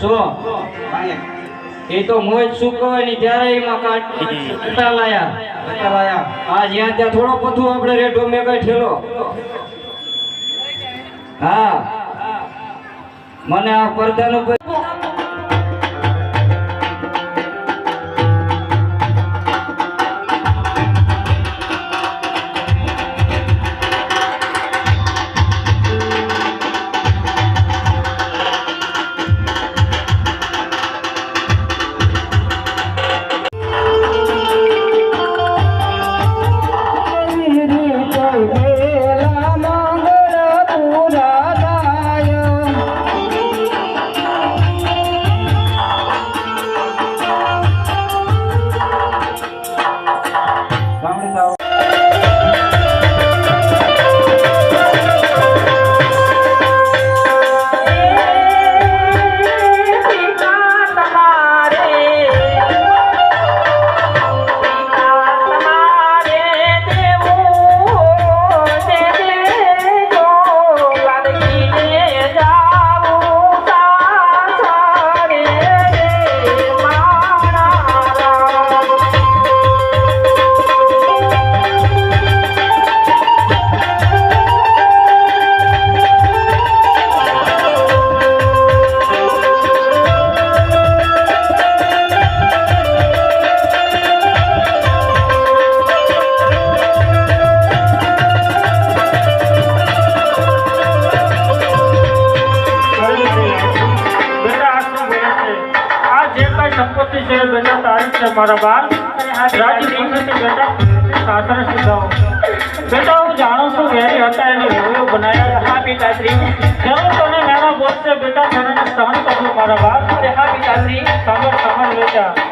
શું? એ તો મોજ શું કહેવાયની, ત્યારે એમાં કાટ કટા લાયા. કેટલા લાયા. આ જ્યાં ત્યાં થોડો પથું આપણે રેટો મેં કઈ ઠેલો. હા. મને આ પડદાનું છે મારા બાર. રાજી ખુશીથી બેટા સાસરે સુધાવો બેટા હું જાણું છું વેરી હતા એને હોળીઓ બનાવ્યા હા પિતાશ્રી. જરૂર તને મેળા બોલશે બેટા તને સહન કરજો મારા બાર હા પિતાશ્રી. સાંભળ સાંભળ બેટા.